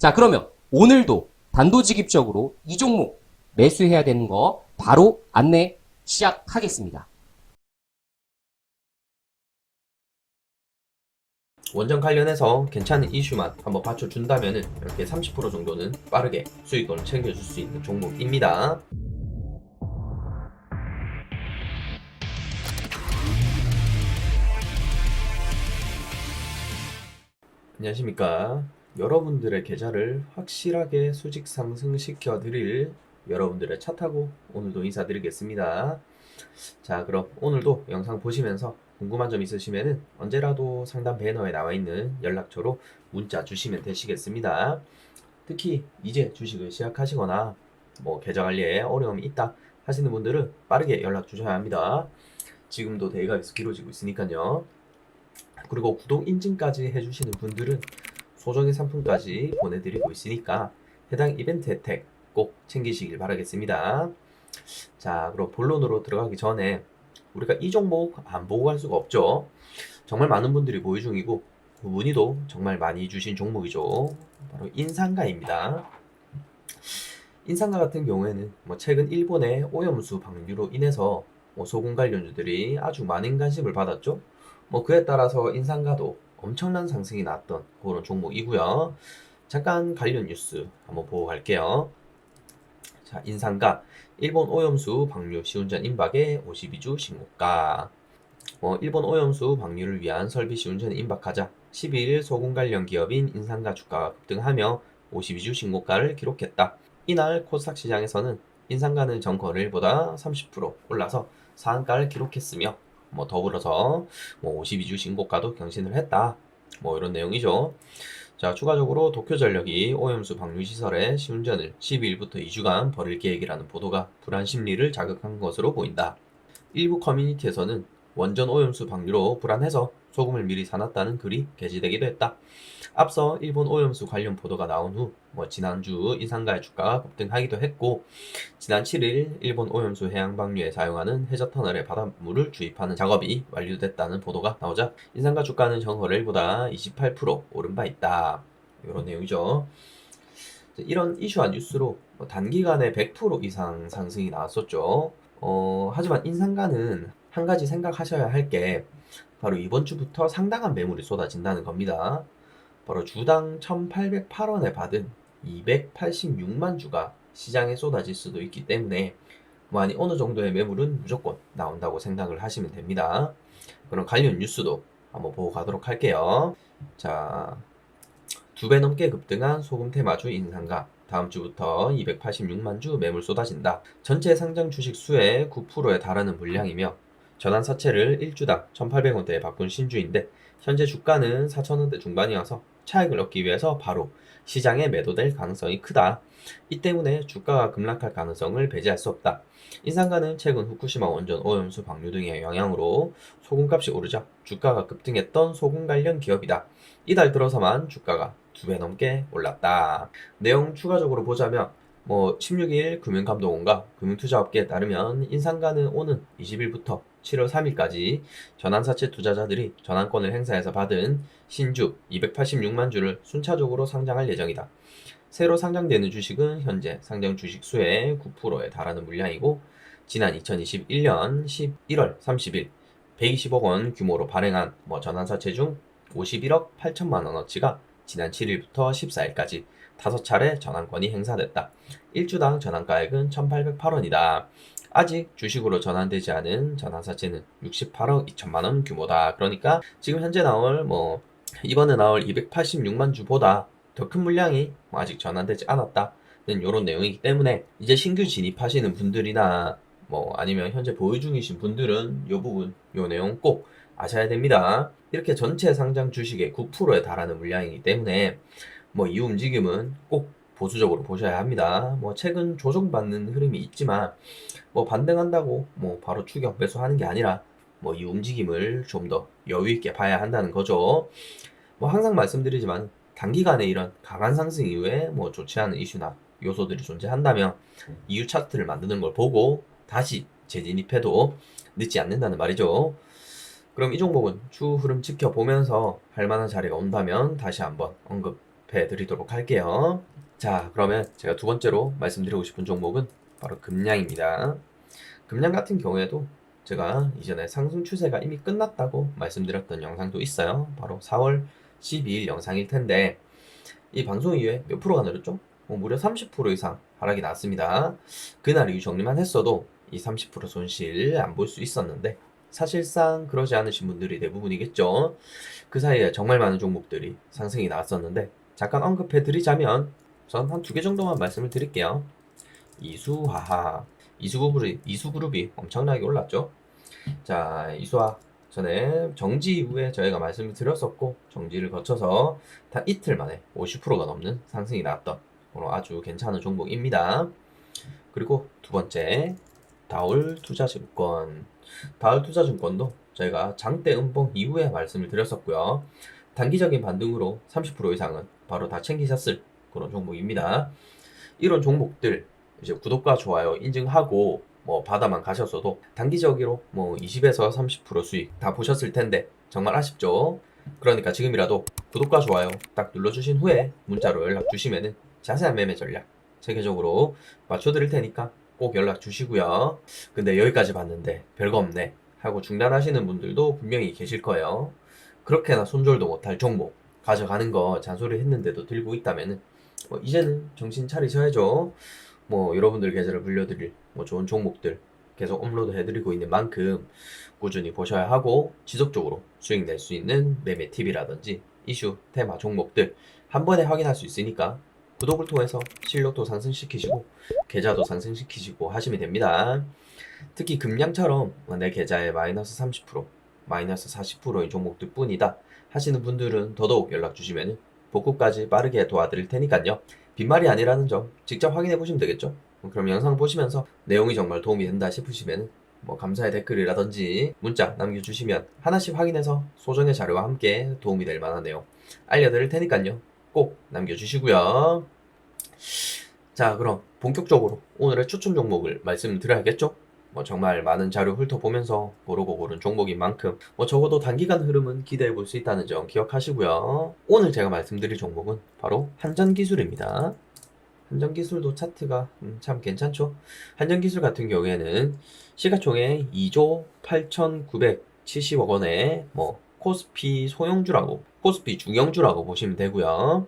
자 그러면 오늘도 단도직입적으로 이 종목 매수해야 되는 거 바로 안내 시작하겠습니다. 원전 관련해서 괜찮은 이슈만 한번 받쳐준다면 이렇게 30% 정도는 빠르게 수익권을 챙겨줄 수 있는 종목입니다. 안녕하십니까. 여러분들의 계좌를 확실하게 수직 상승시켜 드릴 여러분들의 차 타고 오늘도 인사드리겠습니다. 자, 그럼 오늘도 영상 보시면서 궁금한 점 있으시면은 언제라도 상담 배너에 나와 있는 연락처로 문자 주시면 되시겠습니다. 특히 이제 주식을 시작하시거나 뭐 계좌 관리에 어려움이 있다 하시는 분들은 빠르게 연락 주셔야 합니다. 지금도 대기가 계속 길어지고 있으니까요. 그리고 구독 인증까지 해주시는 분들은 소정의 상품까지 보내드리고 있으니까 해당 이벤트 혜택 꼭 챙기시길 바라겠습니다. 자, 그럼 본론으로 들어가기 전에 우리가 이 종목 안 보고 갈 수가 없죠. 정말 많은 분들이 보유 중이고 그 문의도 정말 많이 주신 종목이죠. 바로 인상가입니다. 인상가 같은 경우에는 뭐 최근 일본의 오염수 방류로 인해서 뭐 소금 관련주들이 아주 많은 관심을 받았죠. 뭐 그에 따라서 인상가도 엄청난 상승이 났던 그런 종목이고요. 잠깐 관련 뉴스 한번 보고 갈게요. 자, 인상가 일본 오염수 방류 시운전 임박에 52주 신고가. 어, 일본 오염수 방류를 위한 설비 시운전에 임박하자 12일 소금 관련 기업인 인상가 주가가 급등하며 52주 신고가를 기록했다. 이날 코스닥 시장에서는 인상가는 전 거래일보다 30% 올라서 상한가를 기록했으며 뭐 더불어서 뭐 52주 신고가도 경신을 했다. 뭐 이런 내용이죠. 자, 추가적으로 도쿄전력이 오염수 방류 시설의 시운전을 12일부터 2주간 벌일 계획이라는 보도가 불안 심리를 자극한 것으로 보인다. 일부 커뮤니티에서는 원전 오염수 방류로 불안해서 소금을 미리 사놨다는 글이 게시되기도 했다. 앞서 일본 오염수 관련 보도가 나온 후 뭐 지난주 인상가의 주가가 급등하기도 했고 지난 7일 일본 오염수 해양 방류에 사용하는 해저 터널에 바닷물을 주입하는 작업이 완료됐다는 보도가 나오자 인상가 주가는 전 거래일보다 28% 오른 바 있다. 이런 내용이죠. 이런 이슈와 뉴스로 뭐 단기간에 100% 이상 상승이 나왔었죠. 어, 하지만 인상가는 한 가지 생각하셔야 할 게 바로 이번 주부터 상당한 매물이 쏟아진다는 겁니다. 바로 주당 1,808원에 받은 286만 주가 시장에 쏟아질 수도 있기 때문에 많이 어느 정도의 매물은 무조건 나온다고 생각을 하시면 됩니다. 그럼 관련 뉴스도 한번 보고 가도록 할게요. 자, 두 배 넘게 급등한 소금 테마주 인상가. 다음 주부터 286만 주 매물 쏟아진다. 전체 상장 주식 수의 9%에 달하는 물량이며 전환 사채를 1주당 1,800원대에 바꾼 신주인데 현재 주가는 4,000원대 중반이어서 차익을 얻기 위해서 바로 시장에 매도될 가능성이 크다. 이 때문에 주가가 급락할 가능성을 배제할 수 없다. 인상가는 최근 후쿠시마 원전 오염수 방류 등의 영향으로 소금값이 오르자 주가가 급등했던 소금 관련 기업이다. 이달 들어서만 주가가 두 배 넘게 올랐다. 내용 추가적으로 보자면 뭐 16일 금융감독원과 금융투자업계에 따르면 인상가는 오는 20일부터 7월 3일까지 전환사채 투자자들이 전환권을 행사해서 받은 신주 286만 주를 순차적으로 상장할 예정이다. 새로 상장되는 주식은 현재 상장 주식 수의 9%에 달하는 물량이고 지난 2021년 11월 30일 120억 원 규모로 발행한 뭐 전환사채 중 51억 8천만 원어치가 지난 7일부터 14일까지 5차례 전환권이 행사됐다. 1주당 전환가액은 1,808원이다. 아직 주식으로 전환되지 않은 전환사채는 68억 2천만 원 규모다. 그러니까 지금 현재 나올 뭐 이번에 나올 286만 주보다 더 큰 물량이 뭐 아직 전환되지 않았다 는 이런 내용이기 때문에 이제 신규 진입하시는 분들이나 뭐 아니면 현재 보유 중이신 분들은 이 부분 이 내용 꼭 아셔야 됩니다. 이렇게 전체 상장 주식의 9%에 달하는 물량이기 때문에 뭐 이 움직임은 꼭 보수적으로 보셔야 합니다. 뭐 최근 조정받는 흐름이 있지만 뭐 반등한다고 뭐 바로 추격 매수하는 게 아니라 뭐 이 움직임을 좀 더 여유 있게 봐야 한다는 거죠. 뭐 항상 말씀드리지만 단기간에 이런 강한 상승 이후에 뭐 좋지 않은 이슈나 요소들이 존재한다면 이유 차트를 만드는 걸 보고 다시 재진입해도 늦지 않는다는 말이죠. 그럼 이 종목은 추후 흐름 지켜보면서 할 만한 자리가 온다면 다시 한번 언급 해 드리도록 할게요. 자, 그러면 제가 두 번째로 말씀드리고 싶은 종목은 바로 금량입니다. 금량 같은 경우에도 제가 이전에 상승 추세가 이미 끝났다고 말씀드렸던 영상도 있어요. 바로 4월 12일 영상일 텐데 이 방송 이후에 몇 프로가 내렸죠? 뭐 무려 30% 이상 하락이 났습니다. 그날 이후 정리만 했어도 이 30% 손실 안 볼 수 있었는데 사실상 그러지 않으신 분들이 대부분이겠죠. 그 사이에 정말 많은 종목들이 상승이 나왔었는데 잠깐 언급해 드리자면 우선 한 두 개 정도만 말씀을 드릴게요. 이수하하 이수그룹이 이수그룹이 엄청나게 올랐죠. 자 이수하 전에 정지 이후에 저희가 말씀을 드렸었고 정지를 거쳐서 단 이틀 만에 50%가 넘는 상승이 나왔던 아주 괜찮은 종목입니다. 그리고 두 번째 다올 투자증권 다올 투자증권도 저희가 장대 음봉 이후에 말씀을 드렸었고요. 단기적인 반등으로 30% 이상은 바로 다 챙기셨을 그런 종목입니다. 이런 종목들 이제 구독과 좋아요 인증하고 뭐 바다만 가셨어도 단기적으로 뭐 20에서 30% 수익 다 보셨을 텐데 정말 아쉽죠. 그러니까 지금이라도 구독과 좋아요 딱 눌러주신 후에 문자로 연락 주시면은 자세한 매매 전략 체계적으로 맞춰드릴 테니까 꼭 연락 주시고요. 근데 여기까지 봤는데 별거 없네 하고 중단하시는 분들도 분명히 계실 거예요. 그렇게나 손절도 못할 종목 가져가는 거 잔소리 했는데도 들고 있다면은 뭐 이제는 정신 차리셔야죠. 뭐 여러분들 계좌를 불려드릴 뭐 좋은 종목들 계속 업로드 해드리고 있는 만큼 꾸준히 보셔야 하고 지속적으로 수익 낼 수 있는 매매 팁이라든지 이슈, 테마, 종목들 한 번에 확인할 수 있으니까 구독을 통해서 실력도 상승시키시고 계좌도 상승시키시고 하시면 됩니다. 특히 금량처럼 내 계좌에 마이너스 30%, 마이너스 40%의 종목들 뿐이다 하시는 분들은 더더욱 연락 주시면 복구까지 빠르게 도와드릴 테니까요. 빈말이 아니라는 점 직접 확인해 보시면 되겠죠. 그럼 영상 보시면서 내용이 정말 도움이 된다 싶으시면 뭐 감사의 댓글이라든지 문자 남겨주시면 하나씩 확인해서 소정의 자료와 함께 도움이 될 만한 내용 알려드릴 테니까요. 꼭 남겨주시고요. 자 그럼 본격적으로 오늘의 추천 종목을 말씀드려야겠죠? 뭐 정말 많은 자료 훑어보면서 고르고 고른 종목인 만큼 뭐 적어도 단기간 흐름은 기대해 볼 수 있다는 점 기억하시고요. 오늘 제가 말씀드릴 종목은 바로 한전기술입니다. 한전기술도 차트가 음, 참 괜찮죠? 한전기술 같은 경우에는 시가총액 2조 8,970억 원의 뭐 코스피 소형주라고 코스피 중형주라고 보시면 되고요.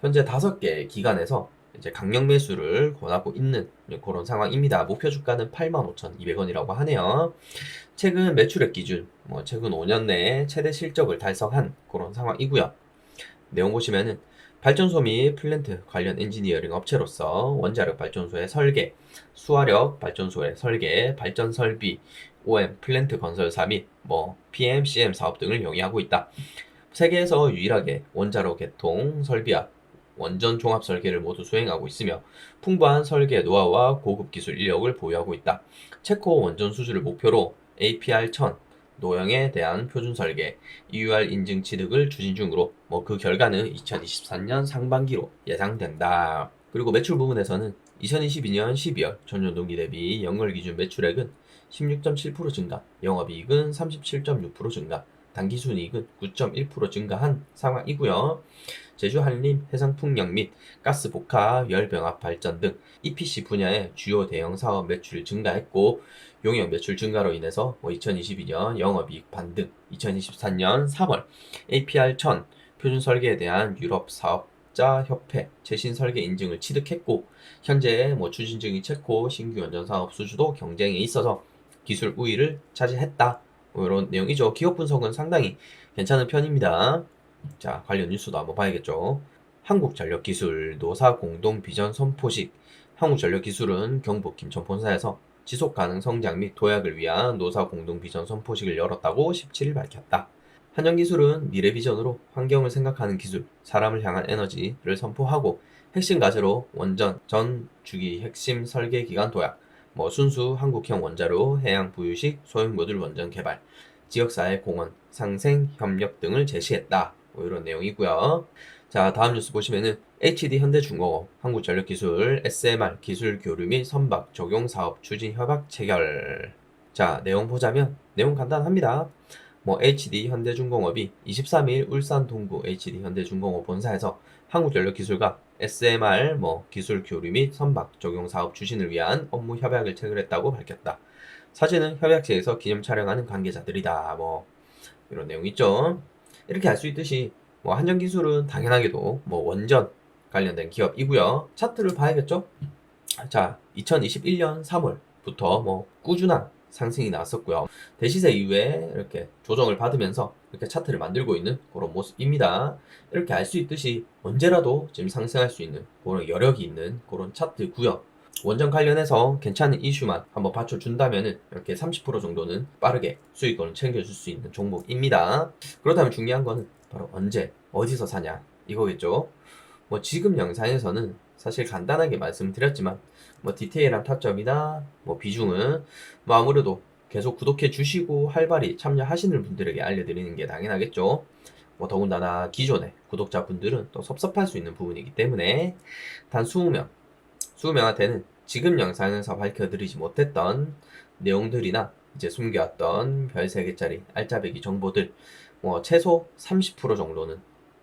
현재 5개 기관에서 이제 강력 매수를 권하고 있는 그런 상황입니다. 목표 주가는 85,200원이라고 하네요. 최근 매출액 기준, 뭐 최근 5년 내에 최대 실적을 달성한 그런 상황이고요. 내용 보시면은 발전소 및 플랜트 관련 엔지니어링 업체로서 원자력 발전소의 설계, 수화력 발전소의 설계, 발전 설비, OM 플랜트 건설사 및 뭐 PM, CM 사업 등을 영위하고 있다. 세계에서 유일하게 원자로 개통 설비와 원전 종합 설계를 모두 수행하고 있으며 풍부한 설계 노하우와 고급 기술 인력을 보유하고 있다. 체코 원전 수주를 목표로 APR 1000 노형에 대한 표준 설계, EUR 인증 취득을 추진 중으로 뭐 그 결과는 2023년 상반기로 예상된다. 그리고 매출 부분에서는 2022년 12월 전년 동기 대비 연월 기준 매출액은 16.7% 증가, 영업이익은 37.6% 증가, 당기순이익은 9.1% 증가한 상황이고요. 제주 한림, 해상풍력 및 가스 복합, 열병합 발전 등 EPC 분야의 주요 대형 사업 매출이 증가했고 용역 매출 증가로 인해서 뭐 2022년 영업이익 반등, 2023년 3월 APR 1000 표준 설계에 대한 유럽 사업자 협회 최신 설계 인증을 취득했고 현재 뭐 추진 중인 체코 신규 원전 사업 수주도 경쟁에 있어서 기술 우위를 차지했다. 뭐 이런 내용이죠. 기업 분석은 상당히 괜찮은 편입니다. 자, 관련 뉴스도 한번 봐야겠죠. 한국전력기술 노사 공동 비전 선포식 한국전력기술은 경북 김천 본사에서 지속 가능 성장 및 도약을 위한 노사 공동 비전 선포식을 열었다고 17일 밝혔다. 한전기술은 미래 비전으로 환경을 생각하는 기술, 사람을 향한 에너지를 선포하고 핵심 과제로 원전 전 주기 핵심 설계 기간 도약, 뭐 순수 한국형 원자로 해양 부유식 소형 모듈 원전 개발, 지역사회 공헌, 상생 협력 등을 제시했다. 뭐 이런 내용이고요. 자, 다음 뉴스 보시면은 HD 현대중공업, 한국전력기술, SMR 기술 교류 및 선박 적용 사업 추진 협약 체결. 자, 내용 보자면 내용 간단합니다. 뭐 HD 현대중공업이 23일 울산 동구 HD 현대중공업 본사에서 한국전력기술과 SMR 뭐 기술 교류 및 선박 적용 사업 추진을 위한 업무 협약을 체결했다고 밝혔다. 사진은 협약체에서 기념 촬영하는 관계자들이다. 뭐 이런 내용 있죠. 이렇게 알 수 있듯이 뭐 한전기술은 당연하게도 뭐 원전 관련된 기업이고요. 차트를 봐야겠죠. 자, 2021년 3월부터 뭐 꾸준한 상승이 나왔었고요. 대시세 이후에 이렇게 조정을 받으면서 이렇게 차트를 만들고 있는 그런 모습입니다. 이렇게 알 수 있듯이 언제라도 지금 상승할 수 있는 그런 여력이 있는 그런 차트고요. 원전 관련해서 괜찮은 이슈만 한번 받쳐준다면은 이렇게 30% 정도는 빠르게 수익권을 챙겨줄 수 있는 종목입니다. 그렇다면 중요한 거는 바로 언제, 어디서 사냐 이거겠죠. 뭐 지금 영상에서는 사실 간단하게 말씀드렸지만 뭐 디테일한 타점이나 뭐 비중은 뭐 아무래도 계속 구독해 주시고 활발히 참여하시는 분들에게 알려드리는 게 당연하겠죠. 뭐 더군다나 기존의 구독자분들은 또 섭섭할 수 있는 부분이기 때문에 단 20명, 20명한테는 지금 영상에서 밝혀드리지 못했던 내용들이나 이제 숨겨왔던 별 3개짜리 알짜배기 정보들 뭐 최소 30% 정도는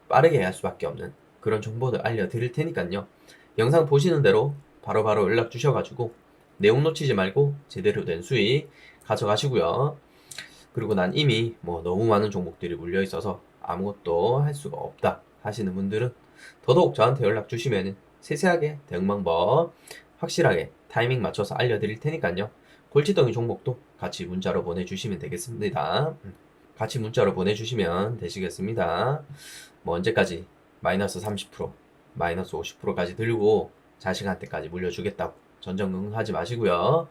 빠르게 할 수밖에 없는 그런 정보들 알려드릴 테니까요. 영상 보시는 대로 바로 바로 연락 주셔가지고 내용 놓치지 말고 제대로 된 수익 가져가시고요. 그리고 난 이미 뭐 너무 많은 종목들이 물려 있어서 아무것도 할 수가 없다 하시는 분들은 더더욱 저한테 연락 주시면 세세하게 대응 방법 확실하게 타이밍 맞춰서 알려드릴 테니까요. 골치덩이 종목도 같이 문자로 보내주시면 되겠습니다. 음, 같이 문자로 보내주시면 되시겠습니다. 뭐 언제까지 마이너스 30% 마이너스 50%까지 들고 자식한테까지 물려주겠다고 전전긍긍하지 마시고요.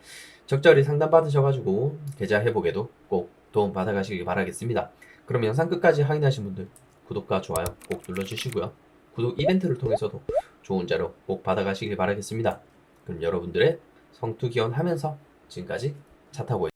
적절히 상담 받으셔가지고 계좌 회복에도 꼭 도움 받아가시기 바라겠습니다. 그럼 영상 끝까지 확인하신 분들 구독과 좋아요 꼭 눌러주시고요. 구독 이벤트를 통해서도 좋은 자료 꼭 받아가시길 바라겠습니다. 그럼 여러분들의 성투 기원하면서 지금까지 차 타고